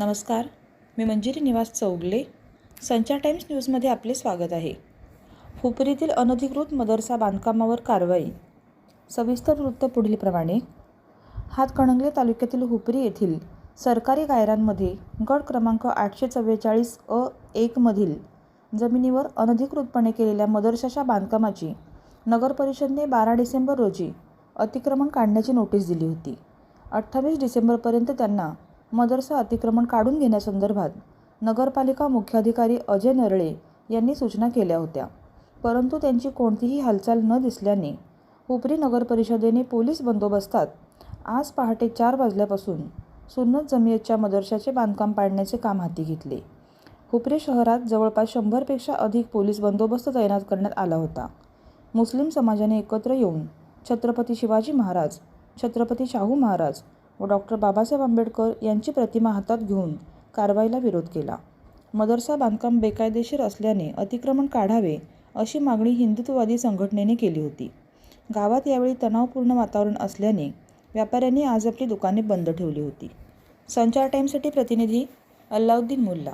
नमस्कार मी मंजिरी निवास चौगले संचार टाइम्स न्यूजमध्ये आपले स्वागत आहे. हुपरीतील अनधिकृत मदरसा बांधकामावर कारवाई सविस्तर वृत्त पुढीलप्रमाणे. हातकणंगले तालुक्यातील हुपरी येथील सरकारी गायरांमध्ये गट क्रमांक आठशे चव्वेचाळीस अ एकमधील जमिनीवर अनधिकृतपणे केलेल्या मदरशाच्या बांधकामाची नगर परिषदने बारा डिसेंबर रोजी अतिक्रमण काढण्याची नोटीस दिली होती. अठ्ठावीस डिसेंबरपर्यंत त्यांना मदरसा अतिक्रमण काढून घेण्यासंदर्भात नगरपालिका मुख्याधिकारी अजय नरळे यांनी सूचना केल्या होत्या. परंतु त्यांची कोणतीही हालचाल न दिसल्याने हुपरी नगर परिषदेने पोलीस बंदोबस्तात आज पहाटे चार वाजल्यापासून सुन्नत जमियतच्या मदरशाचे बांधकाम पाडण्याचे काम हाती घेतले. हुपरी शहरात जवळपास शंभरपेक्षा अधिक पोलीस बंदोबस्त तैनात करण्यात आला होता. मुस्लिम समाजाने एकत्र येऊन छत्रपती शिवाजी महाराज छत्रपती शाहू महाराज व डॉक्टर बाबासाहेब आंबेडकर यांची प्रतिमा हातात घेऊन कारवाईला विरोध केला. मदरसा बांधकाम बेकायदेशीर असल्याने अतिक्रमण काढावे अशी मागणी हिंदुत्ववादी संघटनेने केली होती. गावात यावेळी तणावपूर्ण वातावरण असल्याने व्यापाऱ्यांनी आज आपली दुकाने बंद ठेवली होती. संचार टाईमसाठी प्रतिनिधी अल्लाउद्दीन मुल्ला